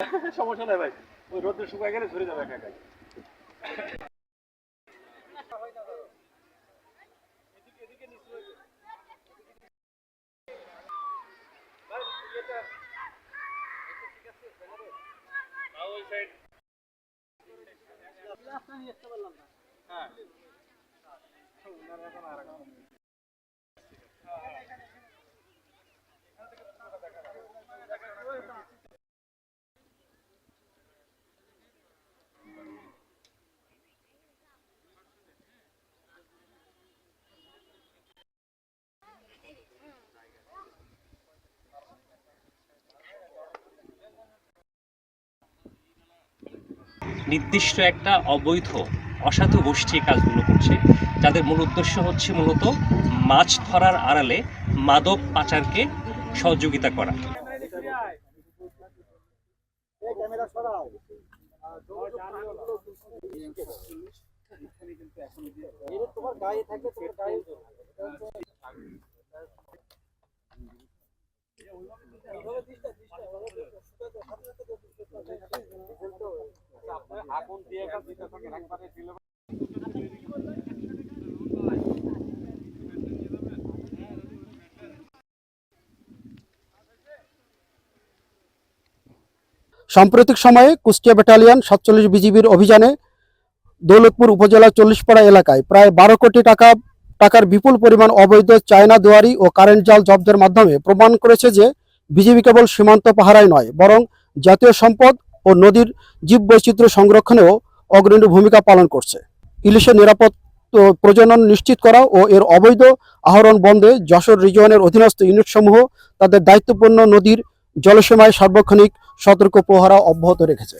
সমস্যা নাই ভাই। ওই রোদ্রে শুকায় গেলে ঝরে যাবে একা একাই। নির্দিষ্ট একটা অবৈধ, অসাধু গোষ্ঠী কাজগুলো করছে। যাদের মূল উদ্দেশ্য হচ্ছে মূলত মাছ ধরার আড়ালে মাদক পাচারকে সহযোগিতা করা। সাম্প্রতিক সময়ে কুষ্টিয়া ব্যাটালিয়ন সাতচল্লিশ বিজিবির অভিযানে দৌলতপুর উপজেলার চল্লিশপাড়া এলাকায় প্রায় বারো কোটি টাকা, টাকার বিপুল পরিমাণ অবৈধ চায়না দুয়ারি ও কারেন্ট জাল জব্দের মাধ্যমে প্রমাণ করেছে যে বিজিবি কেবল সীমান্ত পাহারায় নয়, বরং জাতীয় সম্পদ ও নদীর জীব বৈচিত্র্য সংরক্ষণেও অগ্রণী ভূমিকা পালন করছে। ইলিশের নিরাপদ প্রজনন নিশ্চিত করা ও এর অবৈধ আহরণ বন্ধে যশোর রিজিয়নের অধীনস্থ ইউনিটসমূহ তাদের দায়িত্বপূর্ণ নদীর জলসীমায় সার্বক্ষণিক সতর্ক প্রহারা অব্যাহত রেখেছে।